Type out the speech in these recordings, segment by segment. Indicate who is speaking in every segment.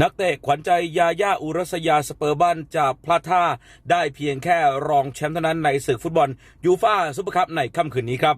Speaker 1: นักเตะขวัญใจยาย่าอุรัสยาสเปอร์บันจากพลาดท่าได้เพียงแค่รองแชมป์เท่านั้นในศึกฟุตบอลยูฟ่าซุปเปอร์คัพในค่ำคืนนี้ครับ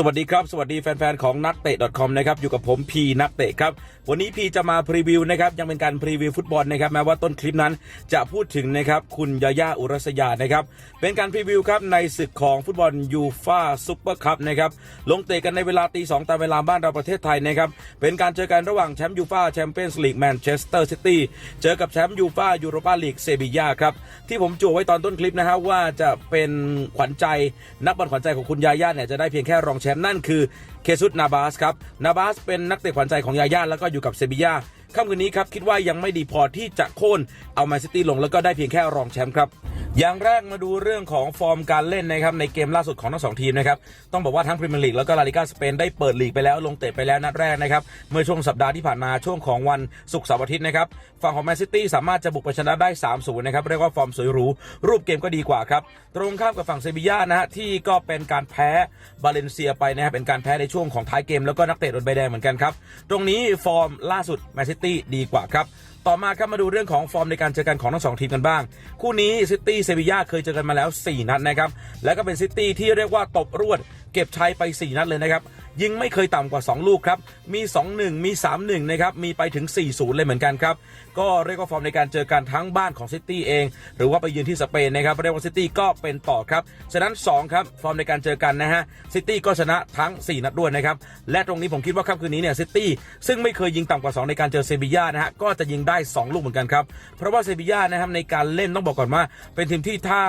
Speaker 1: สวัสดีครับ สวัสดีแฟนๆ ของนักเตะ .com นะครับอยู่กับผมพีนักเตะครับ วันนี้พีจะมาพรีวิวนะครับยังเป็นการพรีวิวฟุตบอลนะครับแม้ว่าต้นคลิปนั้นจะพูดถึงนะครับคุณยาย่าอุรัสยานะครับเป็นการพรีวิวครับในศึกของฟุตบอลยูฟาซุปเปอร์คัพนะครับลงเตะกันในเวลาตีสองตามเวลาบ้านเราประเทศไทยนะครับเป็นการเจอกันระหว่างแชมป์ยูฟาแชมเปี้ยนส์ลีกแมนเชสเตอร์ซิตี้เจอกับแชมป์ยูฟายูโรปาลีกเซบียาครับที่ผมจู่ไว้ตอนต้นคลิปนะฮะว่าจะเป็นขวัญใจนักบอลขวัญใจของคุณยาย่าเนี่ยจะได้เพียงแค่รองแชมป์นั่นคือเคซุสนาบาสครับนาบาสเป็นนักเตะขวัญใจของยาย่าแล้วก็อยู่กับเซบียาค่ำคืนนี้ครับคิดว่ายังไม่ดีพอที่จะโค่นเอาแมนซิตี้ลงแล้วก็ได้เพียงแค่รองแชมป์ครับ อย่างแรกมาดูเรื่องของฟอร์มการเล่นนะครับในเกมล่าสุดของทั้งสองทีมนะครับต้องบอกว่าทั้งพรีเมียร์ลีกแล้วก็ลาลิกาสเปนได้เปิดลีกไปแล้วลงเตะไปแล้วนัดแรกนะครับเมื่อช่วงสัปดาห์ที่ผ่านมาช่วงของวันศุกร์เสาร์อาทิตย์นะครับฝั่งของแมนซิตี้สามารถจะบุกไปชนะได้3-0นะครับเรียกว่าฟอร์มสวยหรูรูปเกมก็ดีกว่าครับตรงข้ามกับฝั่งเซบีย่านะฮะที่ก็เป็นการแพ้บาเลนเซียไปนะครับเป็นการแพ้ในช่วงของท้ายเกมแล้วก็นักเตะโดนใบแดงเหมือนกันครับตรงนี้ฟอร์มล่าสุดแมนซิตี้ดีกว่าครับต่อมาครับมาดูเรื่องของฟอร์มในการเจอกันของทั้งสองทีมกันบ้าง คู่นี้ซิตี้เซบีย่าเคยเจอกันมาแล้ว 4 นัดนะครับ แล้วก็เป็นซิตี้ที่เรียกว่าตบรวด เก็บชัยไป 4 นัดเลยนะครับยิงไม่เคยต่ำกว่า 2 ลูกครับ มี 2-1 มี 3-1 นะครับ มีไปถึง 4-0 เลยเหมือนกันครับ ก็เรียกว่าฟอร์มในการเจอกันทั้งบ้านของซิตี้เอง หรือว่าไปยืนที่สเปนนะครับเรียกว่าซิตี้ก็เป็นต่อครับ ฉะนั้น 2 ครับ ฟอร์มในการเจอกันนะฮะ ซิตี้ก็ชนะทั้ง 4 นัดด้วยนะครับ และตรงนี้ผมคิดว่าค่ำคืนนี้เนี่ยซิตี้ซึ่งไม่เคยยิงต่ำกว่า 2 ในการเจอเซบีย่านะฮะ ก็จะยิงได้ 2 ลูกเหมือนกันครับ เพราะว่าเซบีย่านะครับในการเล่นต้องบอกก่อนว่า เป็นทีมที่ถ้า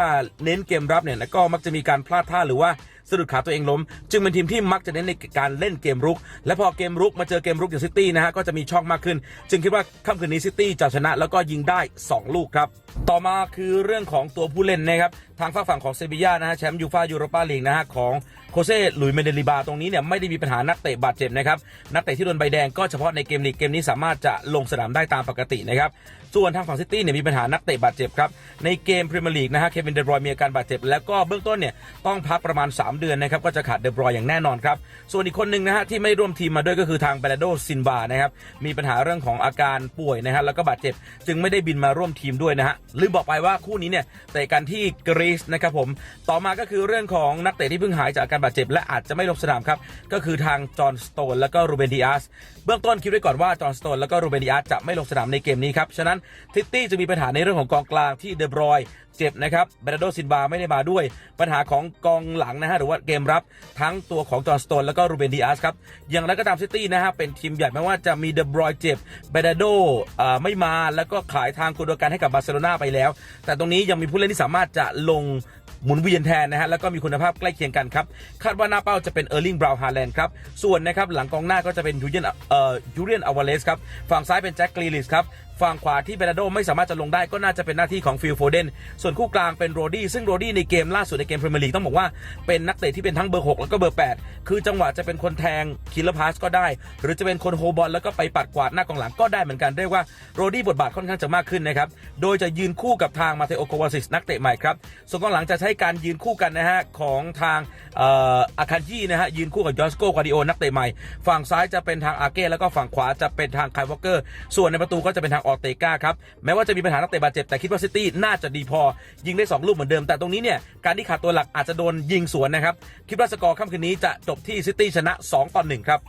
Speaker 1: เน้นเกมรับเนี่ยก็มักจะมีการพลาดท่าหรือว่าสะดุดขาตัวเองล้ม จึงเป็นทีมที่มักจะเน้นในการเล่นเกมรุก และพอเกมรุกมาเจอเกมรุกอย่างซิตี้นะฮะก็จะมีช่องมากขึ้น จึงคิดว่าค่ำคืนนี้ซิตี้จะชนะแล้วก็ยิงได้ 2 ลูกครับ ต่อมาคือเรื่องของตัวผู้เล่นนะครับ ทางฝั่งฝั่งของเซบีย่านะฮะแชมป์ยูฟายูโรปาลีกนะฮะของโคเซ่หลุยเมเดลิบาตรงนี้เนี่ยไม่ได้มีปัญหานักเตะบาดเจ็บนะครับนักเตะที่โดนใบแดงก็เฉพาะในเกมลีกเกมนี้สามารถจะลงสนามได้ตามปกตินะครับส่วนทางฝั่งซิตี้เนี่ยมีปัญหานักเตะบาดเจ็บครับในเกมพรีเมียร์ลีกนะฮะเควินเดบรอยมีอาการบาดเจ็บแล้วก็เบื้องต้นเนี่ยต้องพักประมาณ 3 เดือนนะครับก็จะขาดเดบรอยอย่างแน่นอนครับส่วนอีกคนหนึ่งนะฮะที่ไม่ร่วมทีมมาด้วยก็คือทางเบรโดซินบานะครับมีปัญหาเรื่องของอาการป่วยนะฮะแล้วก็บาดเจ็บ จึงไม่ได้บินมาร่วมทีมด้วยนะฮะลืมบอกไปว่าคู่นี้เนี่ยเตะกันที่กรีซนะครับผม ต่อมาก็คือเรื่องของนักเตะที่เพิ่งหายจากการบาดเจ็บ และอาจจะไม่ลงสนามครับ ก็คือทางจอห์นสโตนแล้วก็รูเบนดิอาสเบื้องต้นคิดไว้ก่อนว่าจอห์นสโตนแล้วก็รูเบนดิอาสจะไม่ลงสนามในเกมนี้ครับ ฉะนั้นทิตตี้จะมีปัญหาในเรื่องของกองกลางที่เดบรอยเจ็บนะครับเบรโดซินบาไม่ได้มาด้วย ปัญหาของกองหลังนะฮะหรือว่าเกมรับทั้งตัวของจอห์นสโตนแล้วก็รูเบนดิอาสครับอย่างไรก็ตามซิตี้นะฮะเป็นทีมใหญ่ไม่ว่าจะมีเดบรอยเจ็บเบรโดไม่มาแล้วก็ขายทางกุดกันให้กับบาร์เซโลนาไปแล้ว แต่ตรงนี้ยังมีผู้เล่นที่สามารถจะลงหมุนเวียนแทนนะฮะแล้วก็มีคุณภาพใกล้เคียงกันครับ คาดว่าหน้าเป้าจะเป็นเออร์ลิงบราวน์ฮาแลนด์ครับ ส่วนนะครับหลังกองหน้าก็จะเป็นยูเรียนเอ่อยูเรียนอวาเลสครับ ฝั่งซ้ายเป็นแจ็คกรีลิสครับ ฝั่งขวาที่เบรนาโดไม่สามารถจะลงได้ก็น่าจะเป็นหน้าที่ของฟิลโฟเดนส่วนคู่กลางเป็นโรดี้ซึ่งโรดี้ในเกมล่าสุดในเกมพรีเมียร์ลีกต้องบอกว่าเป็นนักเตะที่เป็นทั้งเบอร์6แล้วก็เบอร์ 8 คือจังหวะจะเป็นคนแทงคิลเลอร์พาสก็ได้ หรือจะเป็นคนโฮบอลแล้วก็ไปปัดกวาดหน้ากองหลังก็ได้เหมือนกันเรียกว่าโรดี้บทบาทค่อนข้างจะมากขึ้นนะครับโดยจะยืนคู่กับทางมาเตโอโควาซิสนักเตะใหม่ครับส่วนกองหลังจะใช้การยืนคู่กันนะฮะของทางอาคันยี่นะฮะยืนคู่กับยอสโกควาดิโอนักเตะใหม่ ฝั่งซ้ายจะเป็นทางอาเก้แล้วก็ฝั่งขวาจะเป็นทางไคลวอเกอร์ส่วนในประตูก็จะเป็นทางออเตกาครับ แม้ว่าจะมีปัญหานักเตะบาดเจ็บ แต่คิดว่าซิตี้น่าจะดีพอ ยิงได้ 2 ลูกเหมือนเดิม แต่ตรงนี้เนี่ย การที่ขาดตัวหลักอาจจะโดนยิงสวนนะครับ คิดว่าสกอร์ค่ำคืนนี้จะจบที่ซิตี้ชนะ 2 ต่อ 1 ครับ